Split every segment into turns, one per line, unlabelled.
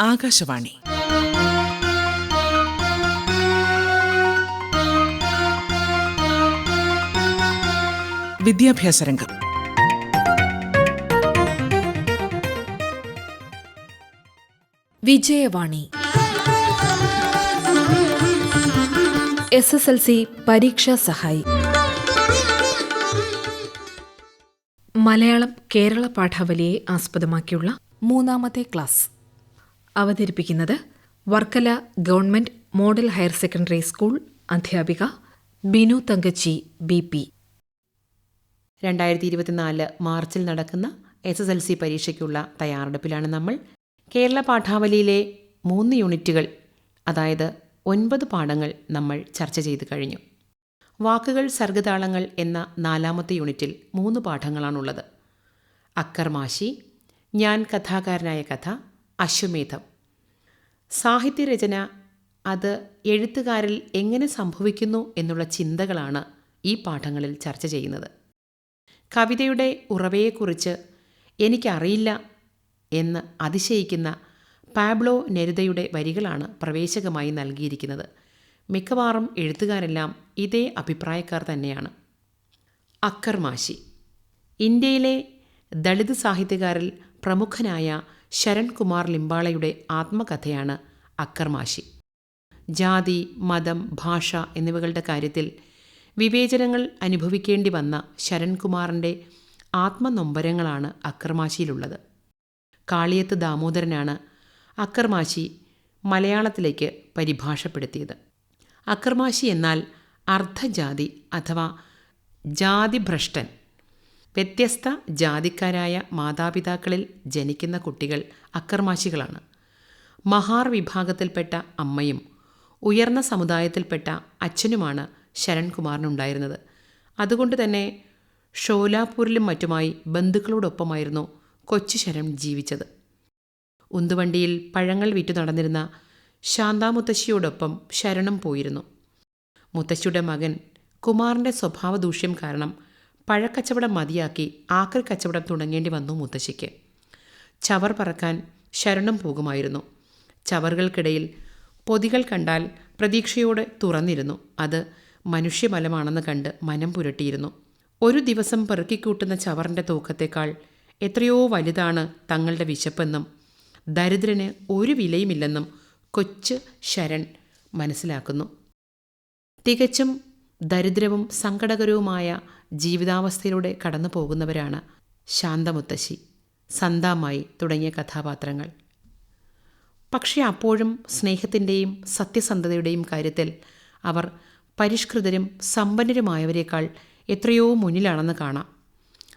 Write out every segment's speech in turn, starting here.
ആകാശവാണി. വിദ്യാഭ്യാസ രംഗം.
Vijayavani. S S L C പരീക്ഷാ സഹായി. മലയാളം കേരള പാഠാവലിയെ ആസ്പദമാക്കിയുള്ള മൂന്നാമത്തെ ക്ലാസ്. അവതരിപ്പിക്കുന്നത് Varkala government model higher secondary school അധ്യാപിക ബിനു തങ്കച്ചി ബി പി.
രണ്ടായിരത്തി ഇരുപത്തിനാല് മാർച്ചിൽ നടക്കുന്ന എസ് എസ് എൽ സി പരീക്ഷയ്ക്കുള്ള തയ്യാറെടുപ്പിലാണ് നമ്മൾ. കേരള പാഠാവലിയിലെ മൂന്ന് യൂണിറ്റുകൾ അതായത് ഒൻപത് പാഠങ്ങൾ നമ്മൾ ചർച്ച ചെയ്തു കഴിഞ്ഞു. വാക്കുകൾ സർഗതാളങ്ങൾ എന്ന നാലാമത്തെ യൂണിറ്റിൽ മൂന്ന് പാഠങ്ങളാണുള്ളത്. അക്കർമാശി ഞാൻ കഥാകാരനായ കഥ അശ്വമേധം. സാഹിത്യരചന അത് എഴുത്തുകാരിൽ എങ്ങനെ സംഭവിക്കുന്നു എന്നുള്ള ചിന്തകളാണ് ഈ പാഠങ്ങളിൽ ചർച്ച ചെയ്യുന്നത്. കവിതയുടെ ഉറവയെക്കുറിച്ച് എനിക്കറിയില്ല എന്ന് അതിശയിക്കുന്ന പാബ്ലോ നെരുതയുടെ വരികളാണ് പ്രവേശകമായി നൽകിയിരിക്കുന്നത്. മിക്കവാറും എഴുത്തുകാരെല്ലാം ഇതേ അഭിപ്രായക്കാർ തന്നെയാണ്. അക്കർമാശി. ഇന്ത്യയിലെ ദളിത് സാഹിത്യകാരിൽ പ്രമുഖനായ ശരൺ കുമാർ ലിംബാളയുടെ ആത്മകഥയാണ് അക്കർമാശി. ജാതി മതം ഭാഷ എന്നിവകളുടെ കാര്യത്തിൽ വിവേചനങ്ങൾ അനുഭവിക്കേണ്ടി വന്ന ശരൺകുമാറിന്റെ ആത്മനൊമ്പരങ്ങളാണ് അക്കർമാശിയിലുള്ളത്. കാളിയത്ത് ദാമോദരനാണ് അക്കർമാശി മലയാളത്തിലേക്ക് പരിഭാഷപ്പെടുത്തിയത്. അക്കർമാശി എന്നാൽ അർദ്ധജാതി അഥവാ ജാതിഭ്രഷ്ടൻ വ്യത്യസ്ത ജാതിക്കാരായ മാതാപിതാക്കളിൽ ജനിക്കുന്ന കുട്ടികൾ അക്കർമാശികളാണ് മഹാർ വിഭാഗത്തിൽപ്പെട്ട അമ്മയും ഉയർന്ന സമുദായത്തിൽപ്പെട്ട അച്ഛനുമാണ് ശരൺകുമാറിനുണ്ടായിരുന്നത്. അതുകൊണ്ട് തന്നെ ഷോലാപൂരിലും മറ്റുമായി ബന്ധുക്കളോടൊപ്പമായിരുന്നു കൊച്ചു ശരൺ ജീവിച്ചത്. ഉന്തുവണ്ടിയിൽ പഴങ്ങൾ വിറ്റു നടന്നിരുന്ന ശാന്താമുത്തശ്ശിയോടൊപ്പം ശരണം പോയിരുന്നു. മുത്തശ്ശിയുടെ മകൻ കുമാറിന്റെ സ്വഭാവദൂഷ്യം കാരണം പഴക്കച്ചവടം മതിയാക്കി ആക്രി കച്ചവടം തുടങ്ങേണ്ടി വന്നു മുത്തശ്ശിക്ക്. ചവർ പറക്കാൻ ശരണം പോകുമായിരുന്നു. ചവറുകൾക്കിടയിൽ പൊതികൾ കണ്ടാൽ പ്രതീക്ഷയോടെ തുറന്നിരുന്നു. അത് മനുഷ്യമലമാണെന്ന് കണ്ട് മനം പുരട്ടിയിരുന്നു. ഒരു ദിവസം പെറുക്കിക്കൂട്ടുന്ന ചവറിന്റെ തൂക്കത്തേക്കാൾ എത്രയോ വലുതാണ് തങ്ങളുടെ വിശപ്പെന്നും ദരിദ്രന് ഒരു വിലയുമില്ലെന്നും കൊച്ചു ശരൺ മനസ്സിലാക്കുന്നു. തികച്ചും ദരിദ്രവും സങ്കടകരവുമായ ജീവിതാവസ്ഥയിലൂടെ കടന്നു പോകുന്നവരാണ് ശാന്തമുത്തശ്ശി സന്താമായി തുടങ്ങിയ കഥാപാത്രങ്ങൾ. പക്ഷേ അപ്പോഴും സ്നേഹത്തിന്റെയും സത്യസന്ധതയുടെയും കാര്യത്തിൽ അവർ പരിഷ്കൃതരും സമ്പന്നരുമായവരേക്കാൾ എത്രയോ മുന്നിലാണെന്ന് കാണാം.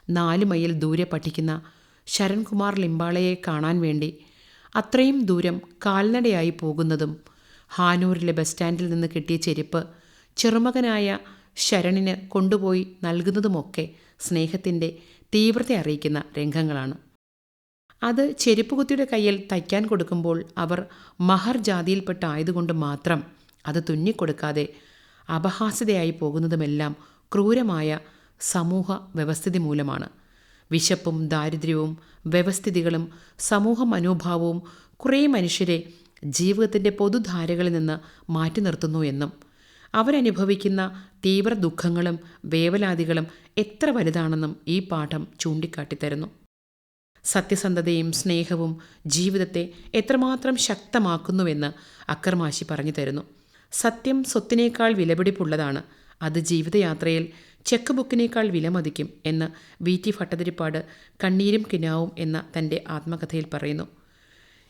നാല് മൈൽ ദൂരെ പഠിക്കുന്ന ശരൺകുമാർ ലിംബാളയെ കാണാൻ വേണ്ടി അത്രയും ദൂരം കാൽനടയായി പോകുന്നതും ഹാനൂരിലെ ബസ് സ്റ്റാൻഡിൽ നിന്ന് കിട്ടിയ ചെരുപ്പ് ചെറുമകനായ ശരണിന് കൊണ്ടുപോയി നൽകുന്നതുമൊക്കെ സ്നേഹത്തിന്റെ തീവ്രത അറിയിക്കുന്ന രംഗങ്ങളാണ്. അത് ചെരുപ്പുകുത്തിയുടെ കയ്യിൽ തയ്ക്കാൻ കൊടുക്കുമ്പോൾ അവർ മഹർ ജാതിയിൽപ്പെട്ട ആയതുകൊണ്ട് മാത്രം അത് തുന്നിക്കൊടുക്കാതെ അപഹാസ്യതയായി പോകുന്നതുമെല്ലാം ക്രൂരമായ സമൂഹ വ്യവസ്ഥിതി മൂലമാണ്. വിശപ്പും ദാരിദ്ര്യവും വ്യവസ്ഥിതികളും സമൂഹ മനോഭാവവും കുറേ മനുഷ്യരെ ജീവിതത്തിന്റെ പൊതുധാരകളിൽ നിന്ന് മാറ്റി നിർത്തുന്നു എന്നും അവരനുഭവിക്കുന്ന തീവ്ര ദുഃഖങ്ങളും വേവലാതികളും എത്ര വലുതാണെന്നും ഈ പാഠം ചൂണ്ടിക്കാട്ടിത്തരുന്നു. സത്യസന്ധതയും സ്നേഹവും ജീവിതത്തെ എത്രമാത്രം ശക്തമാക്കുന്നുവെന്ന് അക്കർമാശി പറഞ്ഞു തരുന്നു സത്യം സ്വത്തിനേക്കാൾ വിലപിടിപ്പുള്ളതാണ്. അത് ജീവിതയാത്രയിൽ ചെക്ക് ബുക്കിനേക്കാൾ വിലമതിക്കും എന്ന് വി ടി ഭട്ടതിരിപ്പാട് കണ്ണീരും കിനാവും എന്ന തന്റെ ആത്മകഥയിൽ പറയുന്നു.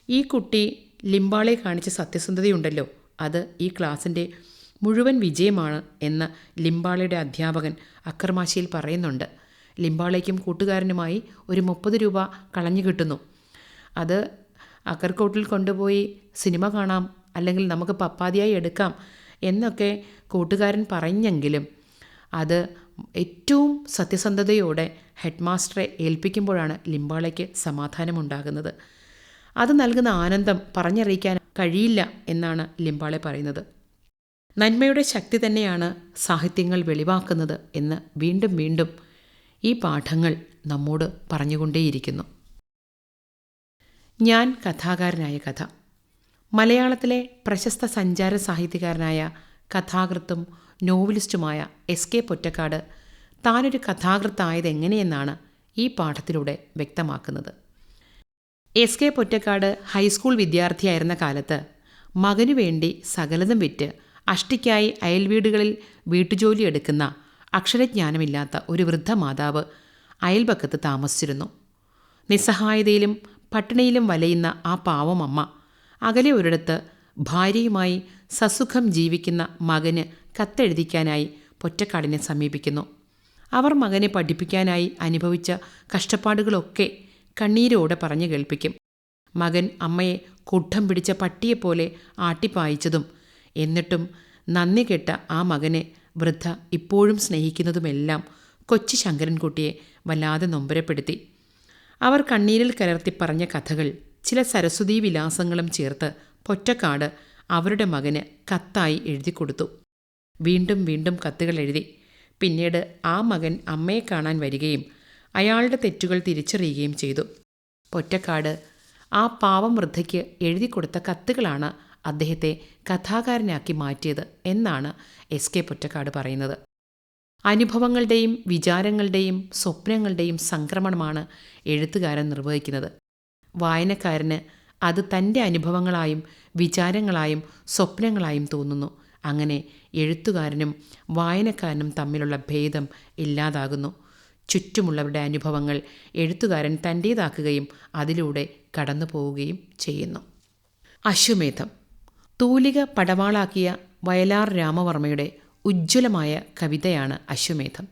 ഈ കുട്ടി ലിംബാളെ കാണിച്ച സത്യസന്ധതയുണ്ടല്ലോ. അത് ഈ ക്ലാസിന്റെ മുഴുവൻ വിജയമാണ് എന്ന് ലിംബാളയുടെ അധ്യാപകൻ അക്കർമാശിയിൽ പറയുന്നുണ്ട്. ലിംബാളയ്ക്കും കൂട്ടുകാരനുമായി ഒരു മുപ്പത് രൂപ കളഞ്ഞു കിട്ടുന്നു. അത് അക്കർക്കോട്ടിൽ കൊണ്ടുപോയി സിനിമ കാണാം അല്ലെങ്കിൽ നമുക്ക് പപ്പാതിയായി എടുക്കാം എന്നൊക്കെ കൂട്ടുകാരൻ പറഞ്ഞെങ്കിലും അത് ഏറ്റവും സത്യസന്ധതയോടെ ഹെഡ് മാസ്റ്ററെ ഏൽപ്പിക്കുമ്പോഴാണ് ലിംബാളയ്ക്ക് സമാധാനമുണ്ടാകുന്നത്. അത് നൽകുന്ന ആനന്ദം പറഞ്ഞറിയിക്കാൻ കഴിയില്ല എന്നാണ് ലിംബാളെ പറയുന്നത്. നന്മയുടെ ശക്തി തന്നെയാണ് സാഹിത്യങ്ങൾ വെളിവാക്കുന്നത് എന്ന് വീണ്ടും വീണ്ടും ഈ പാഠങ്ങൾ നമ്മോട് പറഞ്ഞുകൊണ്ടേയിരിക്കുന്നു. ഞാൻ കഥാകാരനായ കഥ. മലയാളത്തിലെ പ്രശസ്ത സഞ്ചാര സാഹിത്യകാരനായ കഥാകൃത്തും നോവലിസ്റ്റുമായ എസ് കെ പൊറ്റക്കാട് താനൊരു കഥാകൃത്തായത് എങ്ങനെയെന്നാണ് ഈ പാഠത്തിലൂടെ വ്യക്തമാക്കുന്നത്. S K Pottekkatt high school വിദ്യാർത്ഥിയായിരുന്ന കാലത്ത് മകനു വേണ്ടി സകലതും വിറ്റ് അഷ്ടിക്കായി അയൽവീടുകളിൽ വീട്ടുജോലി എടുക്കുന്ന അക്ഷരജ്ഞാനമില്ലാത്ത ഒരു വൃദ്ധ മാതാവ് അയൽപക്കത്ത് താമസിച്ചിരുന്നു. നിസ്സഹായതയിലും പട്ടിണിയിലും വലയുന്ന ആ പാവമമ്മ അകലെ ഒരിടത്ത് ഭാര്യയുമായി സസുഖം ജീവിക്കുന്ന മകന് കത്തെഴുതിക്കാനായി പൊറ്റക്കാടിനെ സമീപിക്കുന്നു. അവർ മകനെ പഠിപ്പിക്കാനായി അനുഭവിച്ച കഷ്ടപ്പാടുകളൊക്കെ കണ്ണീരോടെ പറഞ്ഞു കേൾപ്പിക്കും. മകൻ അമ്മയെ കുഠം പിടിച്ച പട്ടിയെപ്പോലെ ആട്ടിപ്പായിച്ചതും എന്നിട്ടും നന്ദി കെട്ട ആ മകനെ വൃദ്ധ ഇപ്പോഴും സ്നേഹിക്കുന്നതുമെല്ലാം കൊച്ചു ശങ്കരൻകുട്ടിയെ വല്ലാതെ നൊമ്പരപ്പെടുത്തി. അവർ കണ്ണീരിൽ കലർത്തി പറഞ്ഞ കഥകൾ ചില സരസ്വതീ വിലാസങ്ങളും ചേർത്ത് പൊറ്റക്കാട് അവരുടെ മകന് കത്തായി എഴുതി കൊടുത്തു. വീണ്ടും വീണ്ടും കത്തുകൾ എഴുതി. പിന്നീട് ആ മകൻ അമ്മയെ കാണാൻ വരികയും അയാളുടെ തെറ്റുകൾ തിരിച്ചറിയുകയും ചെയ്തു. പൊറ്റക്കാട് ആ പാവം വൃദ്ധയ്ക്ക് എഴുതി കൊടുത്ത കത്തുകളാണ് അദ്ദേഹത്തെ കഥാകാരനാക്കി മാറ്റിയത് എന്നാണ് എസ് കെ പൊറ്റക്കാട് പറയുന്നത്. അനുഭവങ്ങളുടെയും വിചാരങ്ങളുടെയും സ്വപ്നങ്ങളുടെയും സംക്രമണമാണ് എഴുത്തുകാരൻ നിർവഹിക്കുന്നത്. വായനക്കാരന് അത് തന്റെ അനുഭവങ്ങളായും വിചാരങ്ങളായും സ്വപ്നങ്ങളായും തോന്നുന്നു. അങ്ങനെ എഴുത്തുകാരനും വായനക്കാരനും തമ്മിലുള്ള ഭേദം ഇല്ലാതാകുന്നു. ചുറ്റുമുള്ളവരുടെ അനുഭവങ്ങൾ എഴുത്തുകാരൻ തന്റേതാക്കുകയും അതിലൂടെ കടന്നു പോവുകയും ചെയ്യുന്നു. അശ്വമേധം. തൂലിക പടവാളാക്കിയ വയലാർ രാമവർമ്മയുടെ ഉജ്ജ്വലമായ കവിതയാണ് അശ്വമേധം.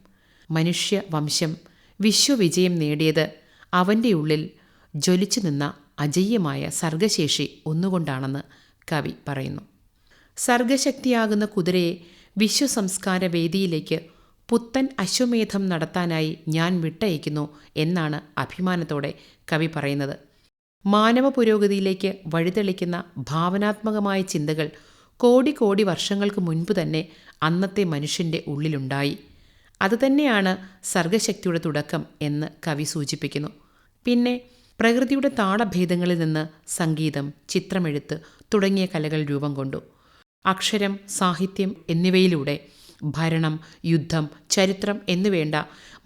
മനുഷ്യ വംശം വിശ്വവിജയം നേടിയത് അവന്റെ ഉള്ളിൽ ജ്വലിച്ചു നിന്ന അജയ്യമായ സർഗശേഷി ഒന്നുകൊണ്ടാണെന്ന് കവി പറയുന്നു. സർഗശക്തിയാകുന്ന കുതിരയെ വിശ്വസംസ്കാര വേദിയിലേക്ക് പുത്തൻ അശ്വമേധം നടത്താനായി ഞാൻ വിട്ടയക്കുന്നു എന്നാണ് അഭിമാനത്തോടെ കവി പറയുന്നത്. മാനവ പുരോഗതിയിലേക്ക് വഴിതെളിക്കുന്ന ഭാവനാത്മകമായ ചിന്തകൾ കോടി കോടി വർഷങ്ങൾക്ക് മുൻപ് തന്നെ അന്നത്തെ മനുഷ്യന്റെ ഉള്ളിലുണ്ടായി. അതുതന്നെയാണ് സർഗശക്തിയുടെ തുടക്കം എന്ന് കവി സൂചിപ്പിക്കുന്നു. പിന്നെ പ്രകൃതിയുടെ താളഭേദങ്ങളിൽ നിന്ന് സംഗീതം ചിത്രമെഴുത്ത് തുടങ്ങിയ കലകൾ രൂപം കൊണ്ടു. അക്ഷരം സാഹിത്യം എന്നിവയിലൂടെ ഭരണം യുദ്ധം ചരിത്രം എന്നുവേണ്ട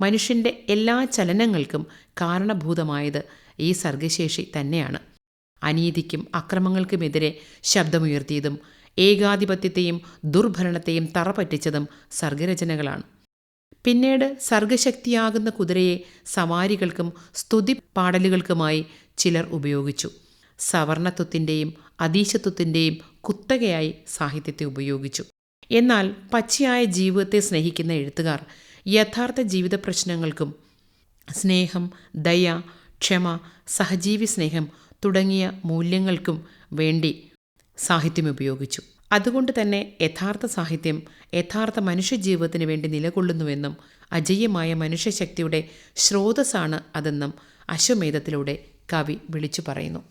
മനുഷ്യന്റെ എല്ലാ ചലനങ്ങൾക്കും കാരണഭൂതമായത് ഈ സർഗശേഷി തന്നെയാണ്. അനീതിക്കും അക്രമങ്ങൾക്കുമെതിരെ ശബ്ദമുയർത്തിയതും ഏകാധിപത്യത്തെയും ദുർഭരണത്തെയും തറപറ്റിച്ചതും സർഗരചനകളാണ്. പിന്നീട് സർഗശക്തിയാകുന്ന കുതിരയെ സവാരികൾക്കും സ്തുതി പാടലുകൾക്കുമായി ചിലർ ഉപയോഗിച്ചു. സവർണത്വത്തിന്റെയും അതീശത്വത്തിന്റെയും കുത്തകയായി സാഹിത്യത്തെ ഉപയോഗിച്ചു. എന്നാൽ പച്ചയായ ജീവിതത്തെ സ്നേഹിക്കുന്ന എഴുത്തുകാർ യഥാർത്ഥ ജീവിത പ്രശ്നങ്ങൾക്കും സ്നേഹം ദയ ക്ഷമ സഹജീവി സ്നേഹം തുടങ്ങിയ മൂല്യങ്ങൾക്കും വേണ്ടി സാഹിത്യം ഉപയോഗിച്ചു. അതുകൊണ്ട് തന്നെ യഥാർത്ഥ സാഹിത്യം യഥാർത്ഥ മനുഷ്യജീവിതത്തിന് വേണ്ടി നിലകൊള്ളുന്നുവെന്നും അജയ്യമായ മനുഷ്യശക്തിയുടെ സ്രോതസ്സാണ് അതെന്നും അശ്വമേധത്തിലൂടെ കവി വിളിച്ചു പറയുന്നു.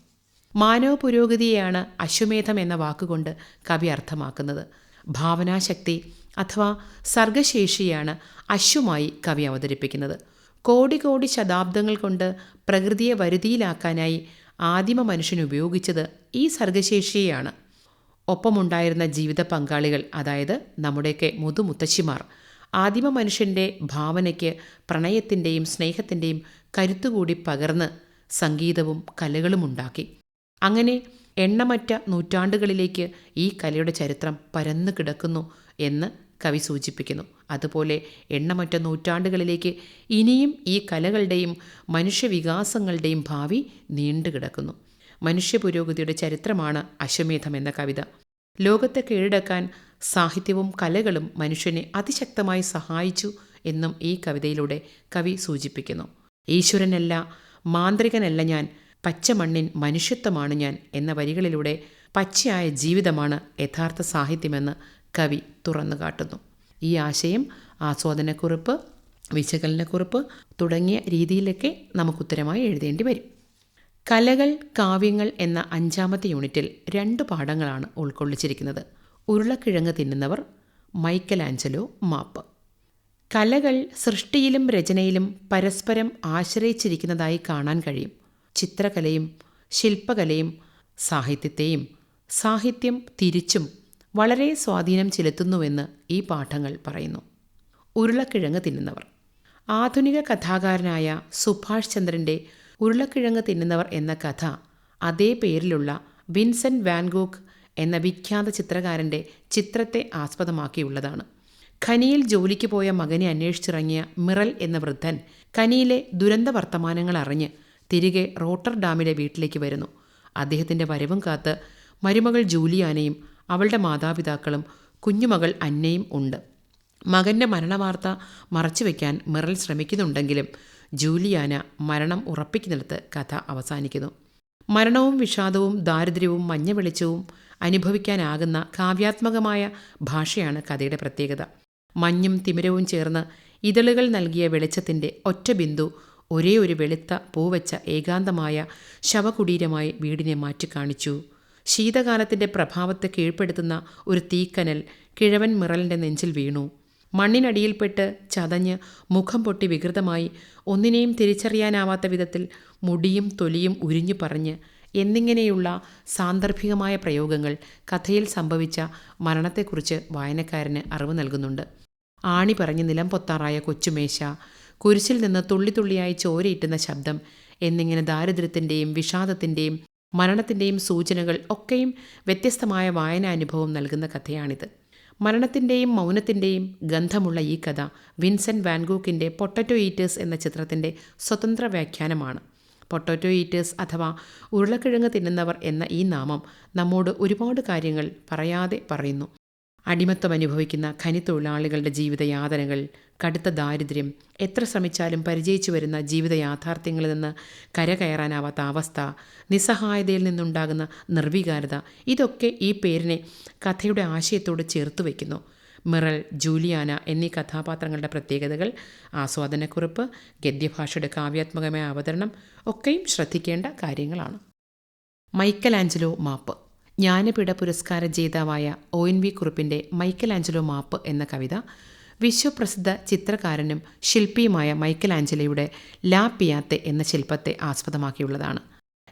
മാനവ പുരോഗതിയെയാണ് അശ്വമേധം എന്ന വാക്കുകൊണ്ട് കവി അർത്ഥമാക്കുന്നത്. ഭാവനാശക്തി അഥവാ സർഗശേഷിയാണ് അശ്വമായി കവി അവതരിപ്പിക്കുന്നത്. കോടി കോടി ശതാബ്ദങ്ങൾ കൊണ്ട് പ്രകൃതിയെ വരുതിയിലാക്കാനായി ആദിമ മനുഷ്യൻ ഉപയോഗിച്ചത് ഈ സർഗശേഷിയെയാണ്. ഒപ്പമുണ്ടായിരുന്ന ജീവിത പങ്കാളികൾ അതായത് നമ്മുടെയൊക്കെ മുതുമുത്തശ്ശിമാർ ആദിമ മനുഷ്യന്റെ ഭാവനയ്ക്ക് പ്രണയത്തിന്റെയും സ്നേഹത്തിന്റെയും കരുത്തുകൂടി പകർന്ന് സംഗീതവും കലകളും ഉണ്ടാക്കി. അങ്ങനെ എണ്ണമറ്റ നൂറ്റാണ്ടുകളിലേക്ക് ഈ കലയുടെ ചരിത്രം പരന്നു കിടക്കുന്നു എന്ന് കവി സൂചിപ്പിക്കുന്നു. അതുപോലെ എണ്ണമറ്റ നൂറ്റാണ്ടുകളിലേക്ക് ഇനിയും ഈ കലകളുടെയും മനുഷ്യവികാസങ്ങളുടെയും ഭാവി നീണ്ടുകിടക്കുന്നു മനുഷ്യ പുരോഗതിയുടെ ചരിത്രമാണ് അശ്വമേധം എന്ന കവിത. ലോകത്തെ കീഴടക്കാൻ സാഹിത്യവും കലകളും മനുഷ്യനെ അതിശക്തമായി സഹായിച്ചു എന്നും ഈ കവിതയിലൂടെ കവി സൂചിപ്പിക്കുന്നു. ഈശ്വരനല്ല മാന്ത്രികനല്ല ഞാൻ പച്ചമണ്ണിൻ മനുഷ്യത്വമാണ് ഞാൻ എന്ന വരികളിലൂടെ പച്ചയായ ജീവിതമാണ് യഥാർത്ഥ സാഹിത്യമെന്ന് കവി തുറന്നു കാട്ടുന്നു. ഈ ആശയം ആസ്വാദനക്കുറിപ്പ് വിശകലനക്കുറിപ്പ് തുടങ്ങിയ രീതിയിലൊക്കെ നമുക്കുത്തരമായി എഴുതേണ്ടി വരും. കലകൾ കാവ്യങ്ങൾ എന്ന അഞ്ചാമത്തെ യൂണിറ്റിൽ രണ്ട് പാഠങ്ങളാണ് ഉൾക്കൊള്ളിച്ചിരിക്കുന്നത്. ഉരുളക്കിഴങ്ങ് തിന്നുന്നവർ മൈക്കലാഞ്ചലോ മാപ്പ്. കലകൾ സൃഷ്ടിയിലും രചനയിലും പരസ്പരം ആശ്രയിച്ചിരിക്കുന്നതായി കാണാൻ കഴിയും. ചിത്രകലയും ശില്പകലയും സാഹിത്യത്തെയും സാഹിത്യം തിരിച്ചും വളരെ സ്വാധീനം ചെലുത്തുന്നുവെന്ന് ഈ പാഠങ്ങൾ പറയുന്നു. ഉരുളക്കിഴങ്ങ് തിന്നുന്നവർ. ആധുനിക കഥാകാരനായ സുഭാഷ് ചന്ദ്രന്റെ ഉരുളക്കിഴങ്ങ് തിന്നുന്നവർ എന്ന കഥ അതേ പേരിലുള്ള വിൻസെന്റ് വാൻഗോക്ക് എന്ന വിഖ്യാത ചിത്രകാരന്റെ ചിത്രത്തെ ആസ്പദമാക്കിയുള്ളതാണ്. ഖനിയിൽ ജോലിക്ക് പോയ മകനെ അന്വേഷിച്ചിറങ്ങിയ മിറൽ എന്ന വൃദ്ധൻ ഖനിയിലെ ദുരന്ത വർത്തമാനങ്ങൾ അറിഞ്ഞ് തിരികെ റോട്ടർ ഡാമിലെ വീട്ടിലേക്ക് വരുന്നു. അദ്ദേഹത്തിന്റെ വരവും കാത്ത് മരുമകൾ ജൂലിയാനയും അവളുടെ മാതാപിതാക്കളും കുഞ്ഞുമകൾ അന്നയും ഉണ്ട്. മകന്റെ മരണവാർത്ത മറച്ചുവെക്കാൻ മിറൽ ശ്രമിക്കുന്നുണ്ടെങ്കിലും ജൂലിയാന മരണം ഉറപ്പിക്കുന്നിടത്ത് കഥ അവസാനിക്കുന്നു. മരണവും വിഷാദവും ദാരിദ്ര്യവും മഞ്ഞ വെളിച്ചവും അനുഭവിക്കാനാകുന്ന കാവ്യാത്മകമായ ഭാഷയാണ് കഥയുടെ പ്രത്യേകത. മഞ്ഞും തിമിരവും ചേർന്ന് ഇതളുകൾ നൽകിയ വെളിച്ചത്തിന്റെ ഒറ്റ ബിന്ദു ഒരേ ഒരു വെളുത്ത പൂവച്ച ഏകാന്തമായ ശവകുടീരമായി വീടിനെ മാറ്റിക്കാണിച്ചു. ശീതകാലത്തിന്റെ പ്രഭാവത്തെ കീഴ്പ്പെടുത്തുന്ന ഒരു തീക്കനൽ കിഴവൻ മിറലിന്റെ നെഞ്ചിൽ വീണു. മണ്ണിനടിയിൽപ്പെട്ട് ചതഞ്ഞ് മുഖം പൊട്ടി വികൃതമായി ഒന്നിനെയും തിരിച്ചറിയാനാവാത്ത വിധത്തിൽ മുടിയും തൊലിയും ഉരിഞ്ഞു പറഞ്ഞ് എന്നിങ്ങനെയുള്ള സാന്ദർഭികമായ പ്രയോഗങ്ങൾ കഥയിൽ സംഭവിച്ച മരണത്തെക്കുറിച്ച് വായനക്കാരന് അറിവ് നൽകുന്നുണ്ട്. ആണി പറഞ്ഞ് നിലം പൊത്താറായ കൊച്ചുമേശ കുരിശിൽ നിന്ന് തുള്ളിത്തുള്ളിയായി ചോരയിട്ടുന്ന ശബ്ദം എന്നിങ്ങനെ ദാരിദ്ര്യത്തിന്റെയും വിഷാദത്തിന്റെയും മരണത്തിന്റെയും സൂചനകൾ ഒക്കെയും വ്യത്യസ്തമായ വായനാനുഭവം നൽകുന്ന കഥയാണിത്. മരണത്തിന്റെയും മൗനത്തിന്റെയും ഗന്ധമുള്ള ഈ കഥ വിൻസെന്റ് വാൻഗൂക്കിന്റെ പൊട്ടറ്റോ ഈറ്റേഴ്സ് എന്ന ചിത്രത്തിന്റെ സ്വതന്ത്ര വ്യാഖ്യാനമാണ്. പൊട്ടറ്റോ ഈറ്റേഴ്സ് അഥവാ ഉരുളക്കിഴങ്ങ് തിന്നുന്നവർ എന്ന ഈ നാമം നമ്മോട് ഒരുപാട് കാര്യങ്ങൾ പറയാതെ പറയുന്നു. അടിമത്തം അനുഭവിക്കുന്ന ഖനിത്തൊഴിലാളികളുടെ ജീവിതയാതനകൾ കടുത്ത ദാരിദ്ര്യം എത്ര ശ്രമിച്ചാലും പരിചയിച്ചു വരുന്ന ജീവിത യാഥാർത്ഥ്യങ്ങളിൽ നിന്ന് കരകയറാനാവാത്ത അവസ്ഥ നിസ്സഹായതയിൽ നിന്നുണ്ടാകുന്ന നിർവികാരത ഇതൊക്കെ ഈ പേരിനെ കഥയുടെ ആശയത്തോട് ചേർത്ത് വയ്ക്കുന്നു. മിറൽ ജൂലിയാന എന്നീ കഥാപാത്രങ്ങളുടെ പ്രത്യേകതകൾ ആസ്വാദനക്കുറിപ്പ് ഗദ്യഭാഷയുടെ കാവ്യാത്മകമായ അവതരണം ഒക്കെയും ശ്രദ്ധിക്കേണ്ട കാര്യങ്ങളാണ്. മൈക്കൽ ആഞ്ചലോ മാപ്പ്. ജ്ഞാനപീഠ പുരസ്കാര ജേതാവായ ഒ എൻ വി കുറുപ്പിന്റെ മൈക്കൽ ആഞ്ചലോ മാപ്പ് എന്ന കവിത വിശ്വപ്രസിദ്ധ ചിത്രകാരനും ശില്പിയുമായ മൈക്കൽ ആഞ്ചലോയുടെ ലാ പിയാത്തെ എന്ന ശില്പത്തെ ആസ്പദമാക്കിയുള്ളതാണ്.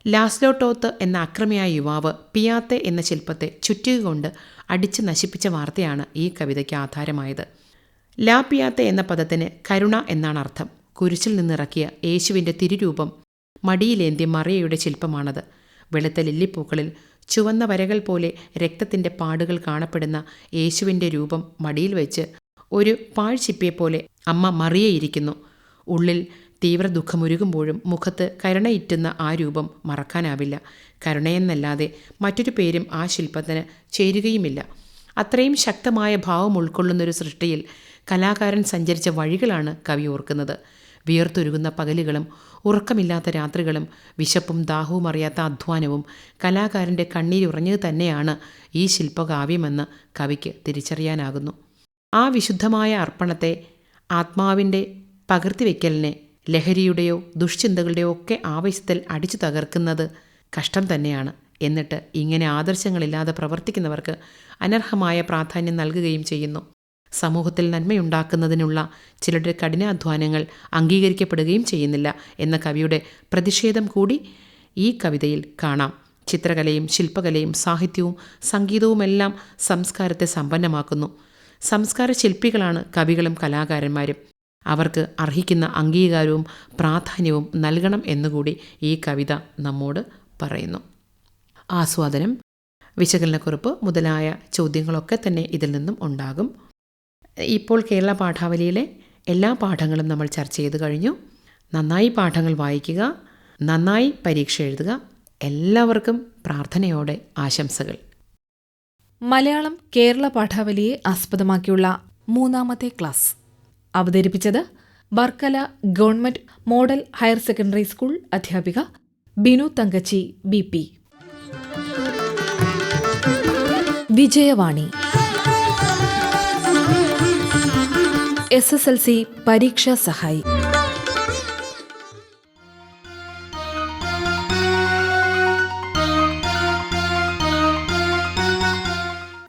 ലാസ്ലോ ടോത്ത് എന്ന അക്രമിയായ യുവാവ് പിയാത്തെ എന്ന ശില്പത്തെ ചുറ്റുകൊണ്ട് അടിച്ചു നശിപ്പിച്ച വാർത്തയാണ് ഈ കവിതയ്ക്ക് ആധാരമായത്. ലാ പിയാത്തെ എന്ന പദത്തിന് കരുണ എന്നാണ് അർത്ഥം. കുരിശിൽ നിന്നിറക്കിയ യേശുവിന്റെ തിരുരൂപം മടിയിലേന്തിയ മറിയയുടെ ശില്പമാണത്. വെളുത്ത ലില്ലിപ്പൂക്കളിൽ ചുവന്ന വരകൾ പോലെ രക്തത്തിന്റെ പാടുകൾ കാണപ്പെടുന്ന യേശുവിന്റെ രൂപം മടിയിൽ വെച്ച് ഒരു പാഴ്ചിപ്പിയെപ്പോലെ അമ്മ മറിയയിരിക്കുന്നു. ഉള്ളിൽ തീവ്ര ദുഃഖമൊരുകുമ്പോഴും മുഖത്ത് കരുണയിറ്റുന്ന ആ രൂപം മറക്കാനാവില്ല. കരുണയെന്നല്ലാതെ മറ്റൊരു പേരും ആ ശില്പത്തിന് ചേരുകയുമില്ല. അത്രയും ശക്തമായ ഭാവം ഉൾക്കൊള്ളുന്നൊരു സൃഷ്ടിയിൽ കലാകാരൻ സഞ്ചരിച്ച വഴികളാണ് കവി ഓർക്കുന്നത്. വിയർത്തൊരുകുന്ന പകലുകളും ഉറക്കമില്ലാത്ത രാത്രികളും വിശപ്പും ദാഹവും അറിയാത്ത അധ്വാനവും കലാകാരന്റെ കണ്ണീരുറഞ്ഞത് തന്നെയാണ് ഈ ശില്പകാവ്യമെന്ന് കവിക്ക് തിരിച്ചറിയാനാകുന്നു. ആ വിശുദ്ധമായ അർപ്പണത്തെ ആത്മാവിന്റെ പകർത്തിവെക്കലിനെ ലഹരിയുടെയോ ദുഷ്ചിന്തകളുടെയോ ഒക്കെ ആവശ്യത്തിൽ അടിച്ചു തകർക്കുന്നത് കഷ്ടം തന്നെയാണ്. എന്നിട്ട് ഇങ്ങനെ ആദർശങ്ങളില്ലാതെ പ്രവർത്തിക്കുന്നവർക്ക് അനർഹമായ പ്രാധാന്യം നൽകുകയും ചെയ്യുന്നു. സമൂഹത്തിൽ നന്മയുണ്ടാക്കുന്നതിനുള്ള ചിലരുടെ കഠിനാധ്വാനങ്ങൾ അംഗീകരിക്കപ്പെടുകയും ചെയ്യുന്നില്ല എന്ന കവിയുടെ പ്രതിഷേധം കൂടി ഈ കവിതയിൽ കാണാം. ചിത്രകലയും ശില്പകലയും സാഹിത്യവും സംഗീതവുമെല്ലാം സംസ്കാരത്തെ സമ്പന്നമാക്കുന്നു. സംസ്കാര ശില്പികളാണ് കവികളും കലാകാരന്മാരും. അവർക്ക് അർഹിക്കുന്ന അംഗീകാരവും പ്രാധാന്യവും നൽകണം എന്നുകൂടി ഈ കവിത നമ്മോട് പറയുന്നു. ആസ്വാദനം വിശകലനക്കുറിപ്പ് മുതലായ ചോദ്യങ്ങളൊക്കെ തന്നെ ഇതിൽ നിന്നും ഉണ്ടാകും. ഇപ്പോൾ കേരള പാഠാവലിയിലെ എല്ലാ പാഠങ്ങളും നമ്മൾ ചർച്ച ചെയ്ത് കഴിഞ്ഞു. നന്നായി പാഠങ്ങൾ വായിക്കുക നന്നായി പരീക്ഷ എഴുതുക. എല്ലാവർക്കും പ്രാർത്ഥനയോടെ ആശംസകൾ.
മലയാളം കേരള പാഠാവലിയെ ആസ്പദമാക്കിയുള്ള മൂന്നാമത്തെ ക്ലാസ്. അവതരിപ്പിച്ചത് Varkala government model higher secondary school അധ്യാപിക Binu Thankachi B P. Vijayavani. S S L C പരീക്ഷാ സഹായി.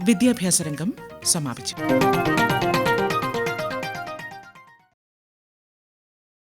വിദ്യാഭ്യാസ രംഗം സമാപിച്ചു.